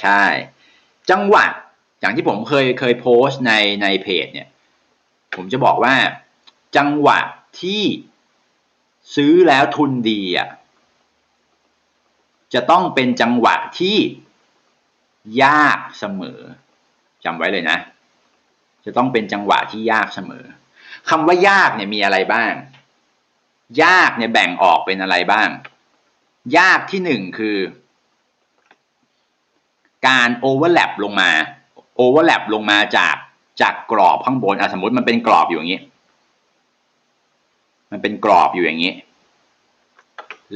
ใช่ จังหวะอย่างที่ผมเคยเคยโพสต์ในในเพจเนี่ย ผมจะบอกว่าจังหวะที่ซื้อแล้วทุนดีอะจะต้องเป็นจังหวะที่ยากเสมอจำไว้เลยนะ จะต้องเป็นจังหวะที่ยากเสมอคำว่ายากเนี่ยมีอะไรบ้าง ยากเนี่ยแบ่งออกเป็นอะไรบ้าง ยากที่หนึ่งคือ การโอเวอร์แลปลงมาโอเวอร์แลปลงมาจากจากกรอบข้างบนอะสมมติมันเป็นกรอบอยู่อย่างนี้ มันเป็นกรอบอยู่อย่างนี้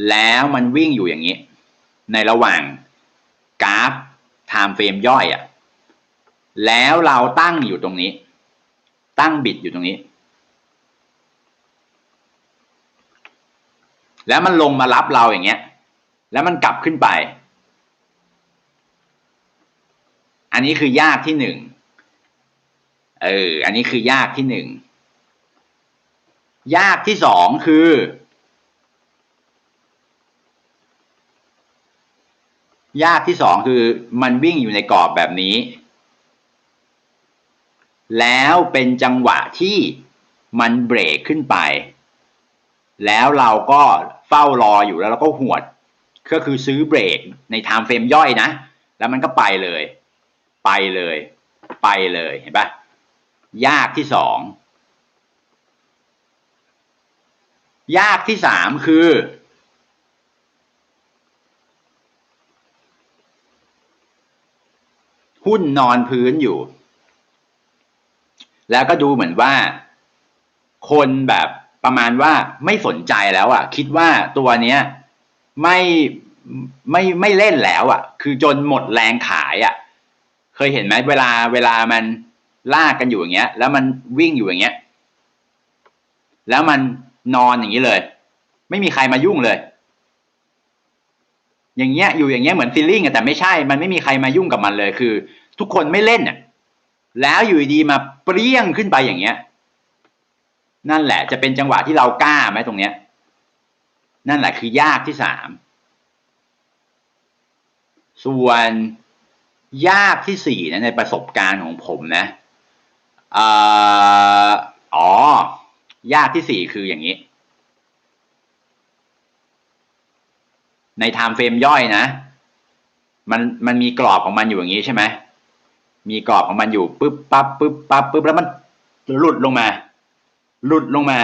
แล้วมันวิ่งอยู่อย่างนี้ ในระหว่างกราฟไทม์เฟรมย่อยอะ่ะแล้วเราตั้งอยู่ตรงนี้ ตั้งบิดอยู่ตรงนี้ แล้วมันลงมารับเราอย่างเงี้ย แล้วมันกลับขึ้นไป อันนี้คือยากที่หนึ่งเออ อันนี้คือยากที่หนึ่ง ยากที่สองคือ ยากที่สองคือมันวิ่งอยู่ในกรอบแบบนี้ แล้วเป็นจังหวะที่มันเบรกขึ้นไป แล้วเราก็เฝ้ารออยู่แล้วเราก็หวด ก็คือซื้อเบรกในไทม์เฟรมย่อยนะ แล้วมันก็ไปเลย ไปเลย ไปเลยเห็นปะยากที่สองยากที่สามคือ หุ้นนอนพื้นอยู่ แล้วก็ดูเหมือนว่า คนแบบประมาณว่าไม่สนใจแล้วอะ่ะ คิดว่าตัวเนี้ยไม่ไม่ไม่เล่นแล้วอะ่ะ คือจนหมดแรงขายอะ่ะ เคยเห็นไหมเวลาเวลามันลากกันอยู่อย่างเงี้ย แล้วมันวิ่งอยู่อย่างเงี้ย แล้วมันนอนอย่างนี้เลย ไม่มีใครมายุ่งเลย อย่างเงี้ยอยู่อย่างเงี้ยเหมือนฟีลลิ่งแต่ไม่ใช่ มันไม่มีใครมายุ่งกับมันเลย คือ ทุกคนไม่เล่นอะแล้วอยู่ดีมาเปรี้ยงขึ้นไปอย่างเงี้ย นั่นแหละจะเป็นจังหวะที่เรากล้าไหมตรงเนี้ย นั่นแหละคือยากที่สามส่วน ยากที่สี่นะในประสบการณ์ของผมนะอ๋อ ยากที่สี่คืออย่างนี้ ในไทม์เฟรมย่อยนะ มันมันมีกรอบของมันอยู่อย่างนี้ใช่ไหมมีกรอบของมันอยู่ปึ๊บปั๊บปึ๊บปั๊บปึ๊บแล้วมันหลุดลงมา หลุดลงมา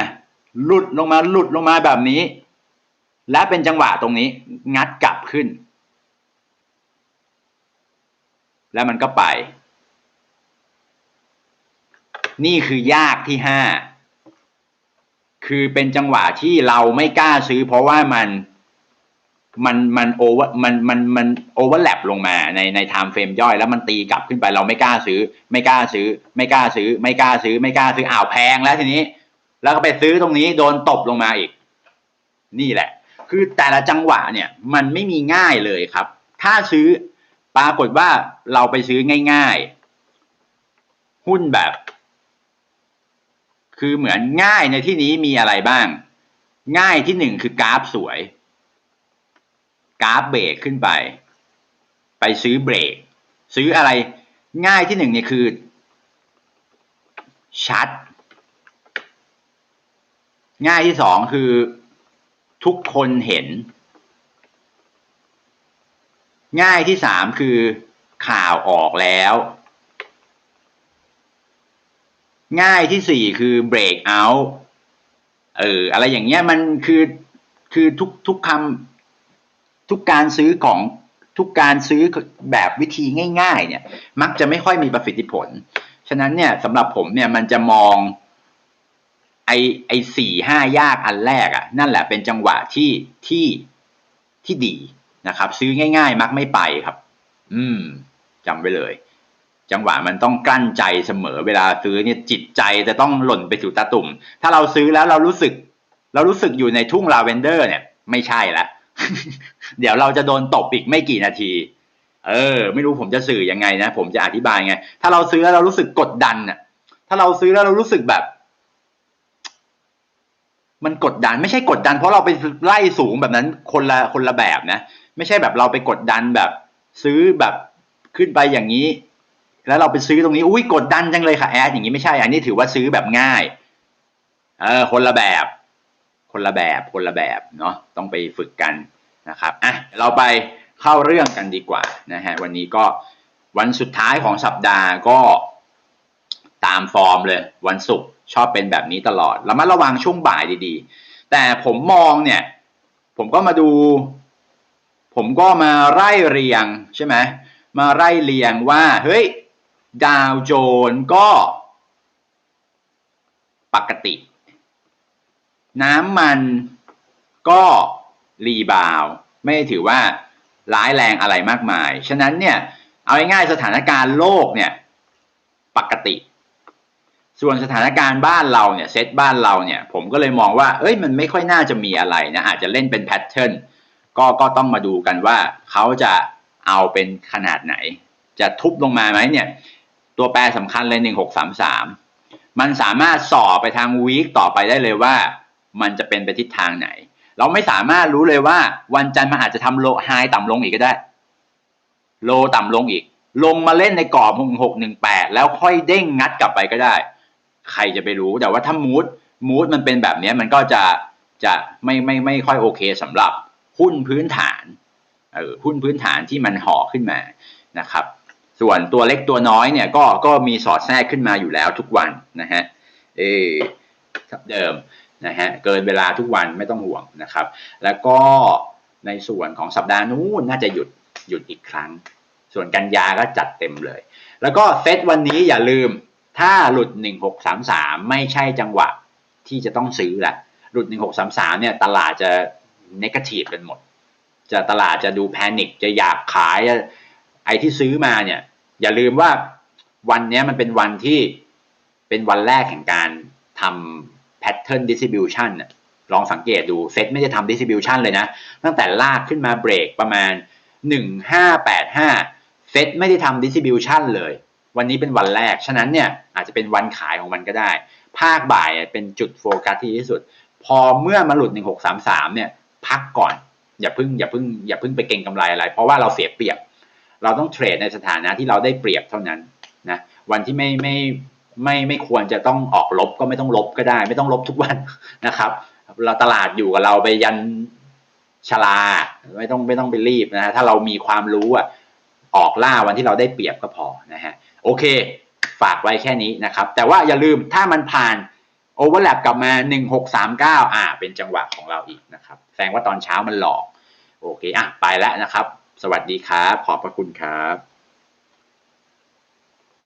หลุดลงมา หลุดลงมาแบบนี้ และเป็นจังหวะตรงนี้ งัดกลับขึ้น แล้วมันก็ไป นี่คือยากที่ห้าคือเป็นจังหวะที่เราไม่กล้าซื้อ เพราะว่ามันมันมันโอเวอร์มันมันมันโอเวอร์แลปลงมาในในไทม์เฟรมย่อยแล้วมันตีกลับขึ้นไปเราไม่กล้าซื้อ ไม่กล้าซื้อ ไม่กล้าซื้อ ไม่กล้าซื้อ ไม่กล้าซื้ออ้าวแพงแล้วทีนี้ แล้วก็ไปซื้อตรงนี้โดนตบลงมาอีก นี่แหละ คือแต่ละจังหวะเนี่ย มันไม่มีง่ายเลยครับ ถ้าซื้อ ปรากฏว่าเราไปซื้อง่าย ๆ หุ้นแบบ คือเหมือนง่ายในที่นี้มีอะไรบ้าง ง่ายที่หนึ่งคือกราฟสวย กราฟเบรกขึ้นไป ไปซื้อเบรก ซื้ออะไรง่ายที่หนึ่งเนี่ยคือ ชัด ง่ายที่สองคือทุกคนเห็น ง่ายที่สามคือข่าวออกแล้ว ง่ายที่สี่คือเบรกเอาท์เอออะไรอย่างเงี้ยมันคือคือทุกทุกคำทุกการซื้อของทุกการซื้อแบบวิธีง่าย ๆ เนี่ย มักจะไม่ค่อยมีประสิทธิผล ฉะนั้นเนี่ยสำหรับผมเนี่ยมันจะมองไอไอสี่ห้ายากอันแรกอะ่ะ นั่นแหละเป็นจังหวะที่ที่ที่ดี นะครับ ซื้อง่าย ๆ มักไม่ไปครับ อืมจำไว้เลย จังหวะมันต้องกลั้นใจเสมอ เวลาซื้อเนี่ยจิตใจจะต้องหล่นไปสู่ตาตุ่ม ถ้าเราซื้อแล้วเรารู้สึก เรารู้สึกอยู่ในทุ่งลาเวนเดอร์เนี่ย ไม่ใช่ละเดี๋ยวเราจะโดนตบอีกไม่กี่นาที เออ ไม่รู้ผมจะสื่อยังไงนะ ผมจะอธิบายไง ถ้าเราซื้อแล้วเรารู้สึกกดดันน่ะ ถ้าเราซื้อแล้วเรารู้สึกแบบ มันกดดันไม่ใช่กดดัน เพราะเราไปไล่สูงแบบนั้นคนละคนละแบบนะ ไม่ใช่แบบเราไปกดดันแบบ ซื้อแบบขึ้นไปอย่างนี้ แล้วเราไปซื้อตรงนี้อุ้ยกดดันจังเลยค่ะแอดอย่างนี้ไม่ใช่ อันนี้ถือว่าซื้อแบบง่ายเออคนละแบบ คนละแบบคนละแบบเนาะต้องไปฝึกกันนะครับอะเราไปเข้าเรื่องกันดีกว่านะฮะวันนี้ก็วันสุดท้ายของสัปดาห์ก็ตามฟอร์มเลย วันศุกร์ ชอบเป็นแบบนี้ตลอดเรามาระวังช่วงบ่ายดีๆ แต่ผมมองเนี่ย ผมก็มาดู ผมก็มาไล่เรียงใช่ไหมมาไล่เรียงว่า เฮ้ย ดาวโจนก็ ปกติ น้ำมันก็รีบาว ไม่ถือว่าร้ายแรงอะไรมากมาย ฉะนั้นเนี่ย เอาง่ายๆสถานการณ์โลกเนี่ย ปกติ ส่วนสถานการณ์บ้านเราเนี่ยเซตบ้านเราเนี่ยผมก็เลยมองว่าเอ้ยมันไม่ค่อยน่าจะมีอะไรนะอาจจะเล่นเป็นแพทเทิร์นก็ก็ต้องมาดูกันว่าเขาจะเอาเป็นขนาดไหน จะทุบลงมาไหมเนี่ย ตัวแปรสำคัญเลยหนึ่งหกสามสามมันสามารถส่อไปทางวีคต่อไปได้เลยว่า มันจะเป็นไปทิศทางไหน เราไม่สามารถรู้เลยว่าวันจันทร์มันอาจจะทำโลไฮต่ำลงอีกก็ได้ โลต่ำลงอีก ลงมาเล่นในกรอบหกหนึ่งแปดแล้วค่อยเด้งงัดกลับไปก็ได้ ใครจะไปรู้แต่ว่าถ้ามูดมูดมันเป็นแบบนี้มันก็จะจะไม่ไม่ไม่ค่อยโอเคสำหรับหุ้นพื้นฐานเออหุ้นพื้นฐานที่มันห่อขึ้นมานะครับ ส่วนตัวเล็กตัวน้อยเนี่ยก็ก็มีสอดแทรกขึ้นมาอยู่แล้วทุกวันนะฮะเอเดิมนะฮะเกินเวลาทุกวันไม่ต้องห่วงนะครับ แล้วก็ในส่วนของสัปดาห์นู้นน่าจะหยุดหยุดอีกครั้ง ส่วนกันยาก็จัดเต็มเลย แล้วก็เซตวันนี้อย่าลืม ถ้าหลุด 1633 ไม่ใช่จังหวะที่จะต้องซื้อแหละหลุด 1633 เนี่ย ตลาดจะเนกาทีฟกันหมด จะตลาดจะดูแพนิคจะอยากขาย ไอ้ที่ซื้อมาเนี่ย อย่าลืมว่าวันนี้มันเป็นวันที่เป็นวันแรกแห่งการทำ pattern distribution น่ะลองสังเกตดูเซตไม่ได้ทำ distribution เลยนะ ตั้งแต่ลากขึ้นมาเบรกประมาณ 1585 เซตไม่ได้ทำ distribution เลย วันนี้เป็นวันแรก ฉะนั้นเนี่ยอาจจะเป็นวันขายของมันก็ได้ ภาคบ่ายเป็นจุดโฟกัสที่ที่สุด พอเมื่อมาหลุด 1633 เนี่ย พักก่อน อย่าพึ่งอย่าพึ่งอย่าพึ่งไปเก่งกำไรอะไร เพราะว่าเราเสียเปรียบ เราต้องเทรดในสถานะที่เราได้เปรียบเท่านั้นนะวันที่ไม่ไม่ไม่ไม่ควรจะต้องออกลบก็ไม่ต้องลบก็ได้ ไม่ต้องลบทุกวันนะครับ เราตลาดอยู่กับเราไปยันชลาไม่ต้องไม่ต้องไปรีบนะฮะถ้าเรามีความรู้อะออกล่าวันที่เราได้เปรียบก็พอนะฮะ โอเค ฝากไว้แค่นี้นะครับ แต่ว่าอย่าลืมถ้ามันผ่านโอเวอร์แลปกลับมา 1639 อ่า เป็นจังหวะของเราอีกนะครับ แสดงว่าตอนเช้ามันหลอก โอเค อะ ไปแล้วนะครับ สวัสดีครับ ขอบพระคุณครับ